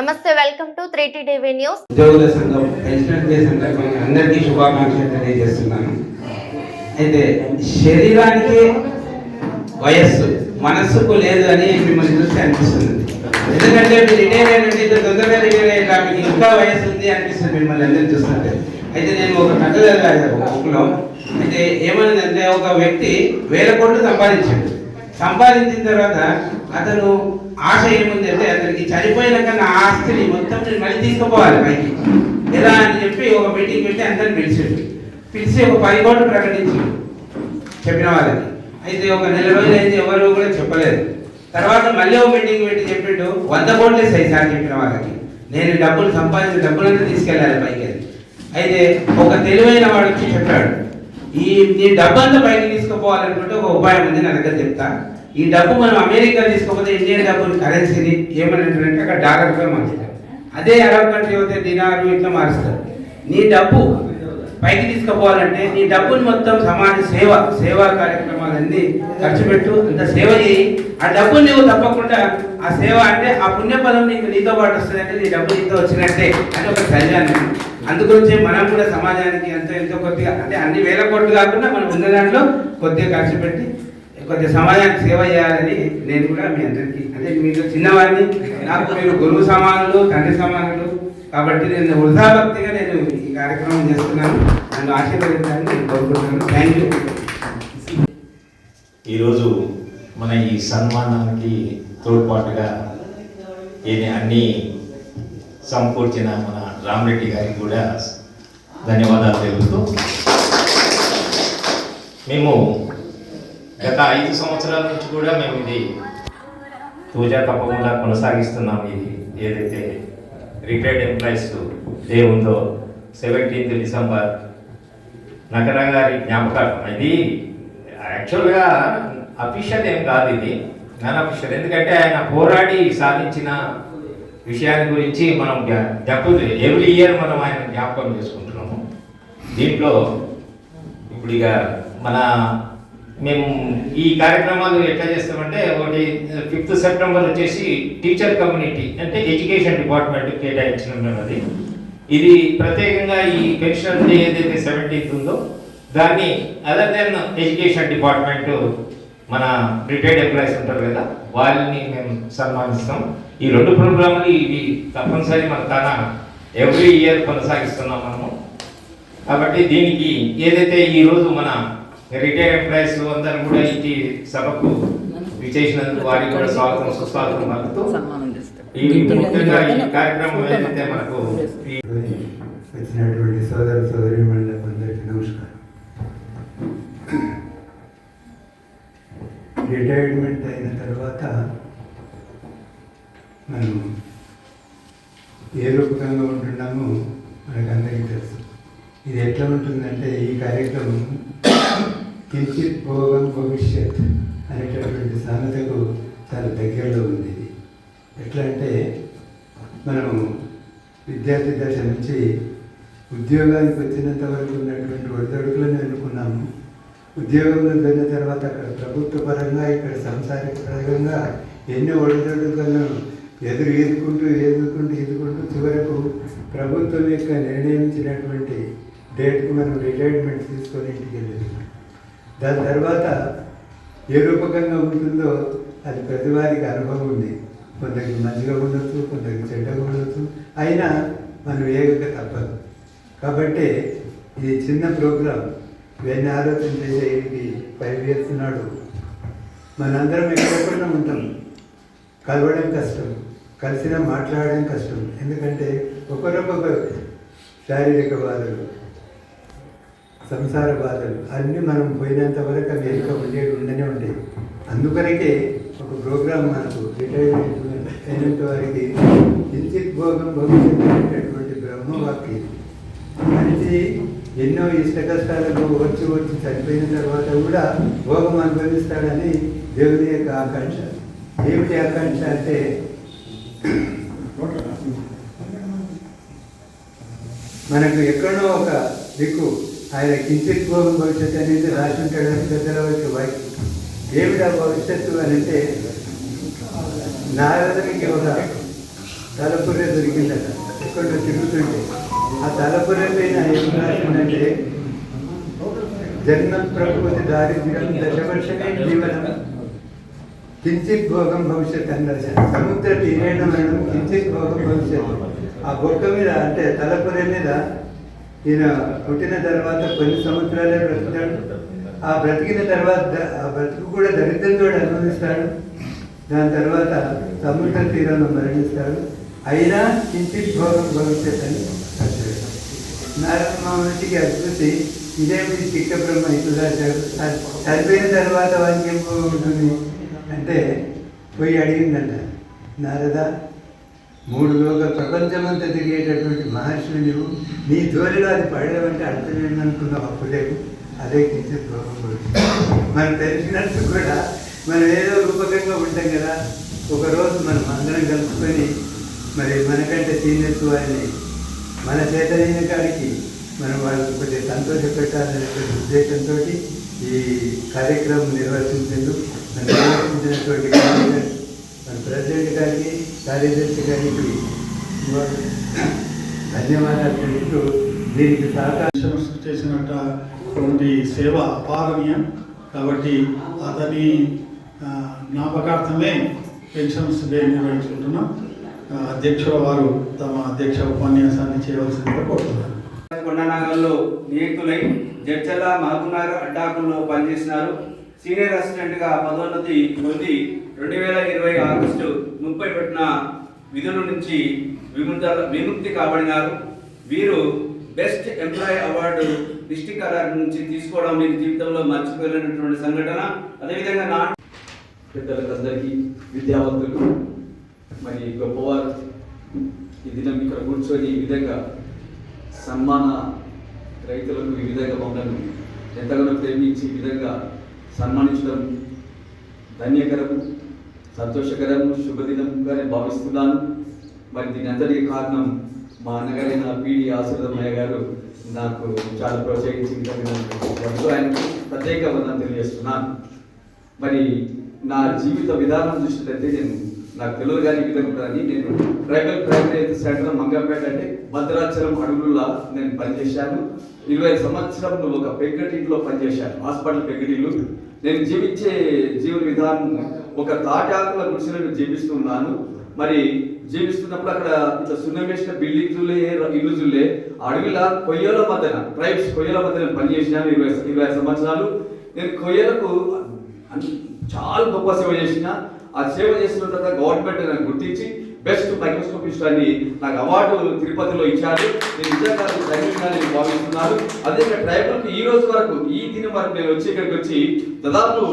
నమస్తే welcome to three TV news. ఉద్యోగుల సంఘం ప్రెసిడెంట్ డే సందర్భంగా అందరికీ శుభాకాంక్షలు తెలియజేస్తున్నాను. అయితే శరీరానికి వయస్సు మనస్సుకు లేదు అని మిమ్మల్ని చూస్తే అనిపిస్తుంది. ఎందుకంటే మీరు రిటైర్ అయినట్టు ఇంత తొందరగా రిటైర్ అయ్యేలా మీకు ఇంకా వయస్సు ఉంది అనిపిస్తుంది మిమ్మల్ని అందరూ చూస్తుంటే. అయితే నేను ఒక కథ చదివాను బుక్లో అయితే ఏమైందంటే ఒక వ్యక్తి వేల కోట్లు సంపాదించాడు. సంపాదించిన తర్వాత అతను ఆశ ఏముందంటే అతనికి చనిపోయిన కన్నా ఆస్తిని మొత్తం నేను మళ్ళీ తీసుకుపోవాలి పైకి. ఎలా అని చెప్పి ఒక మీటింగ్ పెట్టి అందరిని పిలిచాడు. పిలిచి ఒక పది కోట్లు ప్రకటించాడు. చెప్పిన వాళ్ళకి. అయితే ఒక నెల రోజులు అయితే ఎవరు కూడా చెప్పలేదు. తర్వాత మళ్ళీ ఒక మీటింగ్ పెట్టి చెప్పిండు వంద కోట్లు ఇస్తాయి సార్ చెప్పిన వాళ్ళకి. నేను డబ్బులు సంపాదించిన డబ్బులంతా తీసుకెళ్ళాలి పైకి అయితే ఒక తెలివైన వాడు వచ్చి చెప్పాడు. ఈ నీ డబ్బు అంతా బయట తీసుకుపోవాలనుకుంటే ఒక ఉపాయం ఉంది నా దగ్గర చెప్తా. ఈ డబ్బు మనం అమెరికా తీసుకోకపోతే ఇండియన్ డబ్బుని కరెన్సీని ఏమనంటారంటే అక్కడ డాలర్గా మార్చుతారు అదే అరబ్ కంట్రీ అయితే దినారు ఇట్లా మారుస్తారు. నీ డబ్బు పైకి తీసుకుపోవాలంటే నీ డబ్బుని మొత్తం సమాజ సేవ సేవా కార్యక్రమాలన్నీ ఖర్చు పెట్టు అంత సేవ చేయి. ఆ డబ్బుని నువ్వు తప్పకుండా ఆ సేవ అంటే ఆ పుణ్యఫలం నీకు నీతో పాటు వస్తుందంటే నీ డబ్బు నీతో వచ్చినట్టే అని ఒక చదివాను అందుగురించి మనం కూడా సమాజానికి ఎంతో ఎంతో కొద్దిగా అంటే అన్ని వేల కోట్లు కాకుండా మనం ఉన్న దాంట్లో కొద్దిగా ఖర్చు పెట్టి కొద్దిగా సమాజానికి సేవ చేయాలని నేను కూడా మీ అందరికీ అంటే మీరు చిన్నవాడిని నాకు మీరు గురువు సమానులు తండ్రి సమానులు కాబట్టి నేను వృధాభక్తిగా నేను ఈ కార్యక్రమం చేస్తున్నాను. నన్ను ఆశీర్వదించాలని నేను కోరుకుంటున్నాను. థ్యాంక్ యూ ఈరోజు మన ఈ సన్మానానికి తోడ్పాటుగా ఇది అన్ని సమకూర్చిన మన రామరెడ్డి గారికి కూడా ధన్యవాదాలు తెలుపుతూ మేము గత ఐదు సంవత్సరాల నుంచి కూడా మేము ఇది పూజా తప్పకుండా కొనసాగిస్తున్నాం. ఇది ఏదైతే రిటైర్డ్ ఎంప్లాయీస్ డే ఉందో సెవెంటీన్త్ డిసెంబర్ నగర గారి జ్ఞాపకార్థం. ఇది యాక్చువల్గా అఫీషియల్ ఏం కాదు ఇది నాన్ అఫీషియల్ ఎందుకంటే ఆయన పోరాడి సాధించిన విషయాన్ని గురించి మనం జ్ఞాపకం ఎవ్రీ ఇయర్ మనం ఆయన జ్ఞాపకం చేసుకుంటున్నాము. దీంట్లో ఇప్పుడు ఇక మన మేము ఈ కార్యక్రమాలు ఎట్లా చేస్తామంటే ఒకటి ఫిఫ్త్ సెప్టెంబర్ వచ్చేసి టీచర్ కమ్యూనిటీ అంటే ఎడ్యుకేషన్ డిపార్ట్మెంట్ కేటాయించడం అది. ఇది ప్రత్యేకంగా ఈ పెన్షన్ డే ఏదైతే సెవెంటీన్త్ ఉందో దాన్ని అదర్ దెన్ ఎడ్యుకేషన్ డిపార్ట్మెంట్ మన రిటైర్డ్ ఎంప్లాయీస్ ఉంటారు కదా వాళ్ళని మేము సన్మానిస్తాం. ఈ రెండు ప్రోగ్రాములు ఇవి తప్పనిసరి మన తన ఎవ్రీ ఇయర్ కొనసాగిస్తున్నాం మనము. కాబట్టి దీనికి ఏదైతే ఈ రోజు మన రిటైర్ ఎంప్లాయీస్ అందరూ కూడా ఈ సభకు విచేసినందుకు వారికి కూడా స్వాగతం సుస్వాగతం పలుకుతూ ఈ ముఖ్యంగా ఈ కార్యక్రమం ఏదైతే మనకు వచ్చినటువంటి సోదర సోదరి అందరికీ నమస్కారం. రిటైర్మెంట్ అయిన తర్వాత మనం ఏ రూపకంగా ఉంటున్నామో మనకు అందరికీ తెలుసు. ఇది ఎట్లా ఉంటుందంటే ఈ కార్యక్రమం విద్యార్థి దశ నుంచి ఉద్యోగానికి వచ్చినంత వరకు ఉన్నటువంటి ఒడిదొడుకులను ఎన్నుకున్నాము ఉద్యోగంలో వెళ్ళిన తర్వాత అక్కడ ప్రభుత్వ పరంగా ఇక్కడ సంసారిక పరంగా ఎన్ని ఒడిదొడుకులను ఎదురు ఎదుర్కొంటూ ఎదుర్కొంటూ ఎదుర్కొంటూ చివరకు ప్రభుత్వం యొక్క నిర్ణయించినటువంటి డేట్కి మనం రిటైర్మెంట్ తీసుకొని ఇంటికి వెళ్ళాము దాని తర్వాత ఏ రూపకంగా ఉంటుందో అది ప్రతి వారికి అనుభవం ఉంది. కొందరికి మంచిగా ఉండొచ్చు కొందరికి చెడ్డగా అయినా మనం ఏగక తప్పదు. కాబట్టి ఇది చిన్న ప్రోగ్రాం ఇవన్నీ ఆలోచన చేసేది ఫైవ్ ఇయర్స్ నాడు మనందరం ఎక్కడకుండా ఉంటాం. కలవడం కష్టం కలిసినా మాట్లాడడం కష్టం. ఎందుకంటే ఒకరొకొక శారీరక బాధలు సంసార బాధలు అన్నీ మనం పోయినంత వరకు అవి ఉండేవి ఉండనే ఉండేవి. అందుకనకే ఒక ప్రోగ్రాం మనకు రిటైర్మెంట్ వారికి కించిత్ భోగం భవిష్యత్తు అనేటటువంటి బ్రహ్మవాక్యం. మంచి ఎన్నో ఇష్ట కష్టాలకు వచ్చి వచ్చి చనిపోయిన తర్వాత కూడా భోగం అనుభవిస్తాడని దేవుని యొక్క ఆకాంక్ష. దేవుడి ఆకాంక్ష అంటే మనకు ఎక్కడో ఒక దిక్కు. ఆయన కించిత్ భోగం భవిష్యత్తు అనేది రాసి ఉంటాడని పెద్దల వైపు వాక్యం ఏమిటా భవిష్యత్తు అని అంటే నారదునికి ఒక తలపుర్రె దొరికిందట. ఇక్కడ తిరుగుతుంటే. ఆ తలపుర్రె పైన ఏం రాసిందంటే జన్మ ప్రకృతి దారిద్ర్యం దశవర్షమే జీవనం కించిత్ భోగం భవిష్యత్ అని రాశారు సముద్ర తీరేణ మేడం కించిత్ భోగం భవిష్యత్. ఆ బొక్క మీద అంటే తలపురే మీద ఈయన పుట్టిన తర్వాత కొన్ని సంవత్సరాలే బ్రతుకుతాడు. ఆ బ్రతికిన తర్వాత ఆ బ్రతుకు కూడా దరిద్రంతో అనుభవిస్తాడు. దాని తర్వాత సముద్ర తీరంలో మరణిస్తాడు. అయినా కించిత్ భోగం భవిష్యత్ అని రాశాడు నారదమామూర్తికి అద్భుతి ఇదేమిటి చిక్క బ్రహ్మ ఇట్లా చనిపోయిన తర్వాత వానికి ఏం ఉంటుంది? అంటే పోయి అడిగిందంట నారద మూడు లోక ప్రపంచమంతా తిరిగేటటువంటి మహర్షులు నువ్వు నీ ధోరణిలో అది పడలేవంటే అర్థం ఏందనుకున్నావు? అప్పుడేపు అదే కించిత్ భోగం మనం తెలిసినట్టు కూడా మనం ఏదో రూపకంగా ఉంటాం కదా ఒకరోజు మనం అందరం కలుసుకొని మరి మనకంటే సీనియర్స్ వారిని మన చేతనైన కాడికి మనం వాళ్ళకి కొద్దిగా సంతోష పెట్టాలనేటువంటి ఉద్దేశంతో ఈ కార్యక్రమం నిర్వహించేందుకు మన నిర్వర్తించినటువంటి కార్యదర్శి, మన ప్రెసిడెంట్ గారికి కార్యదర్శి గారికి ధన్యవాదాలు తెలుపుతూ దీనికి సహకారం పెన్షనర్స్ చేసినటువంటి సేవ అపారణీయం కాబట్టి అతని జ్ఞాపకార్థమే పెన్షన్స్ డే నిర్వహించుకుంటున్నాం. ఆ, అధ్యక్షుల వారు తమ అధ్యక్ష ఉపన్యాసాన్ని చేయవలసిందిగా కోరుతున్నారు కొండనాగల్లో నియుక్తులై జడ్చల్ల మహబూబ్నగర్ అడ్డాకుల్లో పనిచేసినారు సీనియర్ అసిస్టెంట్గా పదోన్నతి పొంది రెండు వేల ఇరవై ఆగస్టు ముప్పై పెట్టిన విధుల నుంచి విముక్త విముక్తి కాబడినారు. వీరు best employee award district award నుంచి తీసుకోవడం వీరి జీవితంలో మర్చిపోలేనటువంటి సంఘటన. అదేవిధంగా నా పెద్దలకు అందరికీ విద్యావంతులు మరి గొప్పవారు ఈ దినం ఇక్కడ కూర్చొని ఈ విధంగా సన్మాన రైతులకు ఈ విధంగా మమ్మల్ని ఎంతగానో ప్రేమించి ఈ విధంగా సన్మానించడం ధన్యకరము సంతోషకరము శుభదినంగానే భావిస్తున్నాను. మరి దీని అంతటికి కారణం మా అన్నగారైన పీడి ఆశ్రదమయ్య గారు నాకు చాలా ప్రోత్సహించి ఆయనకు ప్రత్యేక వందనం తెలియజేస్తున్నాను మరి నా జీవిత విధానం చూసినట్లయితే నేను నాకు తెలియదు కానీ విధంగా నేను ట్రైబల్ ప్రైవేట్ సెంటర్ మంగంపేట అంటే భద్రాచలం అడుగులా నేను పనిచేశాను. ఇరవై సంవత్సరంలో ఒక పెగ్గటిలో పనిచేశాను. హాస్పిటల్ పెగ్గటిల్లు నేను జీవించే జీవన విధానం ఒక తాటాకుల గుడిసెలను జీవిస్తున్నాను. మరి జీవిస్తున్నప్పుడు అక్కడ ఇట్లా సున్నమేసిన బిల్డింగ్ జుల్లే ఇల్లు జుల్లే అడవిలా కొయ్యల మధ్యన ట్రైబ్స్ కొయ్యల మధ్యన పనిచేసిన ఇరవై ఇరవై సంవత్సరాలు. నేను కొయ్యలకు చాలా గొప్ప సేవ చేసిన. ఆ సేవ చేసిన తర్వాత గవర్నమెంట్ నన్ను గుర్తించి బెస్ట్ మైక్రోస్కోపిస్ట్ అని నాకు అవార్డు తిరుపతిలో ఇచ్చారు. నేను నిజంగా అది ధన్యంగా నేను భావిస్తున్నాను. అదే ట్రైబల్కి ఈ రోజు వరకు ఈ దినం వరకు నేను వచ్చి ఇక్కడికి వచ్చి దాదాపు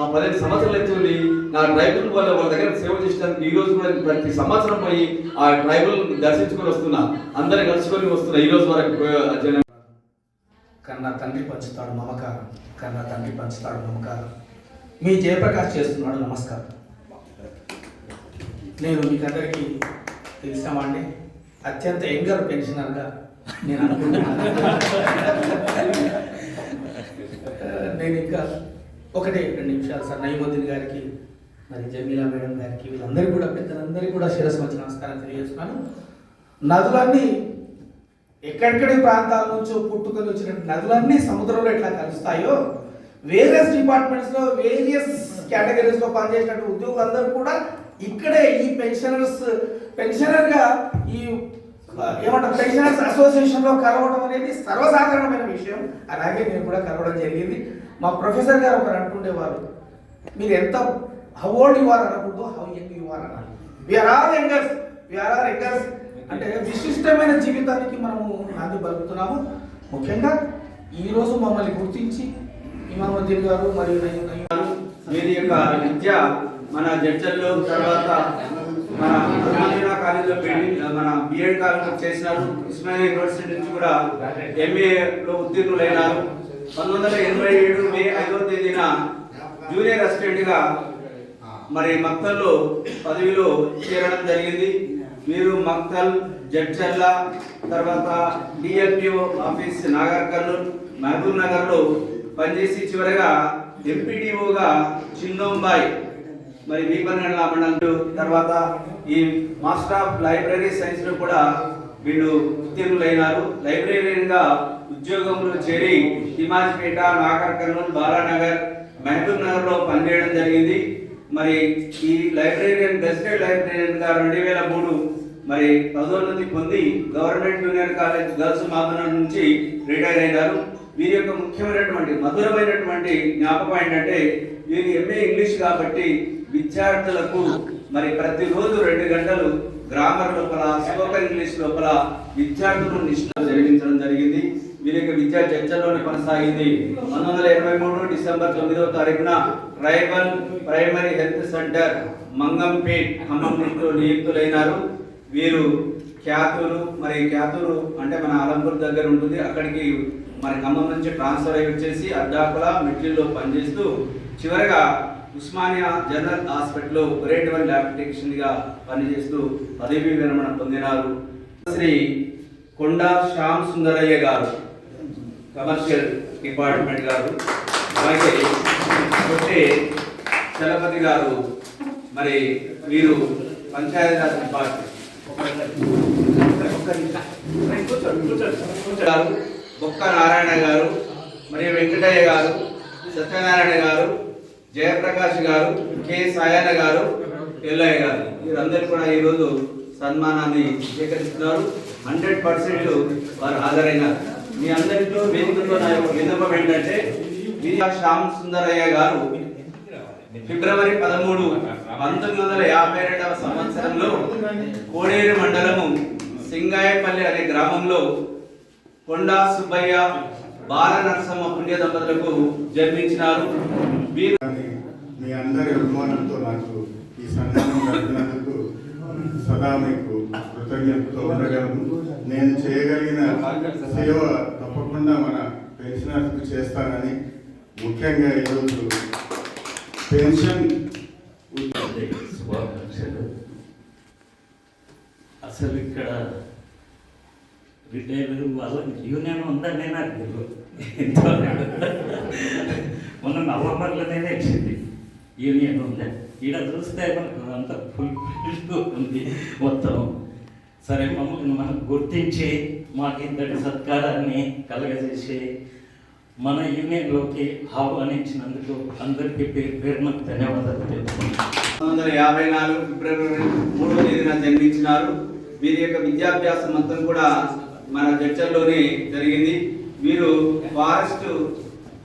ఆ పదిహేను సంవత్సరాలు అవుతుంది. నా ట్రైబల్ వాళ్ళ వాళ్ళ దగ్గర సేవ చేసడానికి ఈ రోజు కూడా ప్రతి సంవత్సరం పోయి ఆ ట్రైబల్ దర్శించుకొని వస్తున్నా. అందరిని కలుసుకొని వస్తున్నా ఈ రోజు వరకు. కన్నా తండ్రి పంచుతాడు మమకారం. కన్నా తండ్రి పంచుతాడు మమకారం. మీ జయప్రకాష్ చేస్తున్నాడు నమస్కారం. నేను మీకు అందరికీ తెలిసామండి అత్యంత యంగర్ పెన్షనర్గా నేను అనుకుంటున్నాను. నేను ఇంకా ఒకటే రెండు నిమిషాలు సార్. నయీముద్దీన్ గారికి మరి జమీలా మేడం గారికి వీళ్ళందరికీ కూడా పెద్దలందరికీ కూడా శిరస్సు వచ్చి నమస్కారం తెలియజేస్తున్నాను. నదులన్నీ ఎక్కడెక్కడి ప్రాంతాల నుంచో పుట్టుకొని వచ్చినట్టు నదులన్నీ సముద్రంలో ఎట్లా కలుస్తాయో వేరియస్ డిపార్ట్మెంట్స్లో వేరియస్ కేటగిరీస్లో పనిచేసినట్టు పనిచేసినట్టు ఉద్యోగులందరూ కూడా ఇక్కడే ఈ పెన్షనర్స్ పెన్షనర్గా ఈ ఏమంటారు పెన్షనర్స్ అసోసియేషన్లో కలవడం అనేది సర్వసాధారణమైన విషయం. అలాగే నేను కూడా కలవడం జరిగింది. మా ప్రొఫెసర్ గారు ఒకరు అంటుండేవారు మీరు ఎంత హౌ ఓల్డ్ యు ఆర్ అనకూడదు హౌ యంగ్ యు ఆర్ అనాలి. We are all youngers we are all youngers అంటే విశిష్టమైన జీవితానికి మనము నాంది పలుకుతున్నాము. ముఖ్యంగా ఈరోజు మమ్మల్ని గుర్తించి ఇమామద్దీన్ గారు మరియు నయీం- వీరి యొక్క విద్య మన జడ్చల్లో తర్వాత మన ఉస్మానియా కాలేజీలో బిల్డింగ్ మన బిఎడ్ కాలేజీలో చేసినారు. ఉస్మానియా యూనివర్సిటీ నుంచి కూడా ఎంఏలో ఉత్తీర్ణులైనారు పంతొమ్మిది వందల ఎనభై ఏడు మే ఐదవ తేదీన జూనియర్ అసిస్టెంట్గా మరి మక్తల్లో పదవిలో చేరడం జరిగింది. మీరు మక్తల్ జడ్చర్ల తర్వాత డిఎల్పిఓ ఆఫీస్ నాగర్ కర్నూల్ మహబూబ్ నగర్లో పనిచేసి చివరగా ఎంపీడీఓగా చిన్నోంబాయ్ మరి వీపనగండ్ల మండలం తర్వాత ఈ మాస్టర్ ఆఫ్ లైబ్రరీ సైన్స్లో కూడా వీళ్ళు ఉత్తీర్ణులైనారు. లైబ్రరీగా ఉద్యోగంలో చేరి హిమాజ్పేట నాగర్ కర్నూలు బాలానగర్ మహబూబ్ నగర్లో పనిచేయడం జరిగింది. మరి ఈ లైబ్రరీయన్ గెస్టెడ్ లైబ్రరీయన్గా రెండు వేల మూడు మరి పదోన్నతి పొంది గవర్నమెంట్ జూనియర్ కాలేజ్ గర్ల్స్ మాదనం నుంచి రిటైర్ అయినారు. వీరి యొక్క ముఖ్యమైనటువంటి మధురమైనటువంటి జ్ఞాపకం ఏంటంటే వీరి ఎంఏ ఇంగ్లీష్ కాబట్టి విద్యార్థులకు మరి ప్రతిరోజు రెండు గంటలు గ్రామర్ లోపల స్పోకన్ ఇంగ్లీష్ లోపల విద్యార్థులు నిష్ణ జరిగించడం జరిగింది. వీరి యొక్క విద్యా చర్చల్లోనే కొనసాగింది. పంతొమ్మిది వందల ఇరవై మూడు డిసెంబర్ తొమ్మిదవ తారీఖున tribal primary health centre Mangampet Khammam నుండి నియుక్తులైనారు. వీరు క్యాతూరు మరి క్యాతూరు అంటే మన ఆలంపూర్ దగ్గర ఉంటుంది. అక్కడికి మరి ఖమ్మం నుంచి ట్రాన్స్ఫర్ అయ్యి వచ్చేసి అడ్డాకుల మిడ్జిల్లో పనిచేస్తూ చివరగా ఉస్మానియా జనరల్ హాస్పిటల్లో గ్రేట్ వన్ ల్యాబ్ టెక్నీషియన్గా పనిచేస్తూ పదవీ విరమణ పొందినారు. శ్రీ కొండా శ్యామ్ సుందరయ్య గారు కమర్షియల్ డిపార్ట్మెంట్ గారు. అలాగే కొట్టే చలపతి గారు మరి వీరు పంచాయతీరాజ్ డిపార్ట్మెంట్ గారు. బొక్క నారాయణ గారు మరియు వెంకటయ్య గారు సత్యనారాయణ గారు జయప్రకాష్ గారు కె సాయన గారు ఎల్లయ్య గారు. వీరందరూ కూడా ఈరోజు సన్మానాన్ని స్వీకరిస్తున్నారు. హండ్రెడ్ పర్సెంట్ వారు హాజరైనారు. మీ అందరితో వేదికతో నా యొక్క విన్నపం ఏంటంటే వీరా శ్యామ్ సుందరయ్య గారు ఫిబ్రవరి పదమూడు పంతొమ్మిది వందల యాభై రెండవ సంవత్సరంలో కోడేరు మండలము సింగాయపల్లి అనే గ్రామంలో కొండా సుబ్బయ్య బాల నరసమ్మ పుణ్య దంపతులకు జన్మించినారు. మీ అందరి అభిమానంతో నాకు ఈ సన్మానం జరిపినందుకు సదా మీకు కృతజ్ఞతతో ఉండగలను. నేను చేయగలిగిన సేవ తప్పకుండా మన పెన్షనర్స్కి చేస్తానని ముఖ్యంగా ఈరోజు పెన్షన్ శుభాకాంక్షలు. అసలు ఇక్కడ రిటైర్ వాళ్ళ యూనియన్ ఉందని నాకు. మొన్న నవంబర్లోనే వచ్చింది యూనియన్ ఉందా ఈడ చూస్తే మనకు అంత ఫుల్ ఉంది మొత్తం. సరే మమ్మల్ని మనం గుర్తించి మాకు ఇంతటి సత్కారాన్ని కలగజేసి మన యూనియన్లోకి ఆహ్వానించినందుకు అందరికీ పేరు పేరున ధన్యవాదాలు తెలుపుకుంటున్నాను వందల యాభై నాలుగు ఫిబ్రవరి మూడో తేదీన జన్మించినారు. వీరి యొక్క విద్యాభ్యాసం మొత్తం కూడా మన చర్చల్లోనే జరిగింది. వీరు ఫారెస్ట్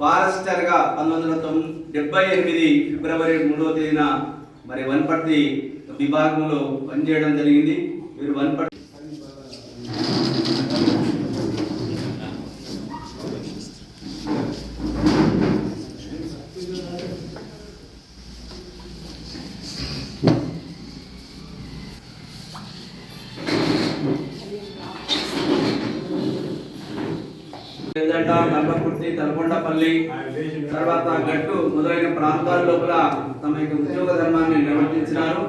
ఫారెస్టర్గా పంతొమ్మిది వందల డెబ్బై ఎనిమిది ఫిబ్రవరి మూడవ తేదీన మరి వనపర్తి విభాగంలో పనిచేయడం జరిగింది. వీరు వనపర్తి లేదంట తలకొండపల్లి తర్వాత గట్టు మొదలైన ప్రాంతాల లోపల తమ యొక్క ఉద్యోగ ధర్మాన్ని నిర్వర్తించినారు.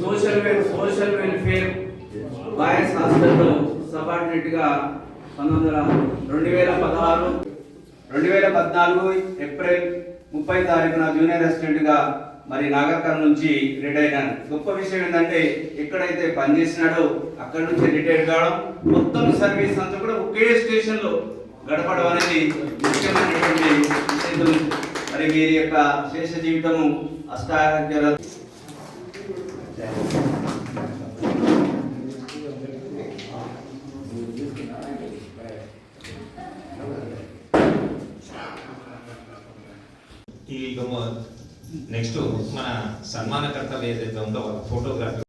సోషల్ సోషల్ వెల్ఫేర్ బాయ్స్ హాస్టల్లో సబార్డినేట్గా పంతొమ్మిది వందల రెండు వేల పదహారు రెండు వేల పద్నాలుగు ఏప్రిల్ ముప్పై తారీఖున జూనియర్ అసిస్టెంట్గా మరి నాగర్కర్ నుంచి రిటైర్ అయినాను గొప్ప విషయం ఏంటంటే ఎక్కడైతే పనిచేసినాడో అక్కడ నుంచి రిటైర్ కావడం మొత్తం సర్వీస్ అంతా కూడా ఒకే స్టేషన్లో గడపడం అనేది ముఖ్యమైనటువంటి విషయం. మరి వీరి యొక్క శేష జీవితము అష్టారోగ్యాల ఈ నెక్స్ట్ మన సన్మానకర్తలు ఏదైతే ఉందో వాళ్ళ ఫోటోగ్రఫీ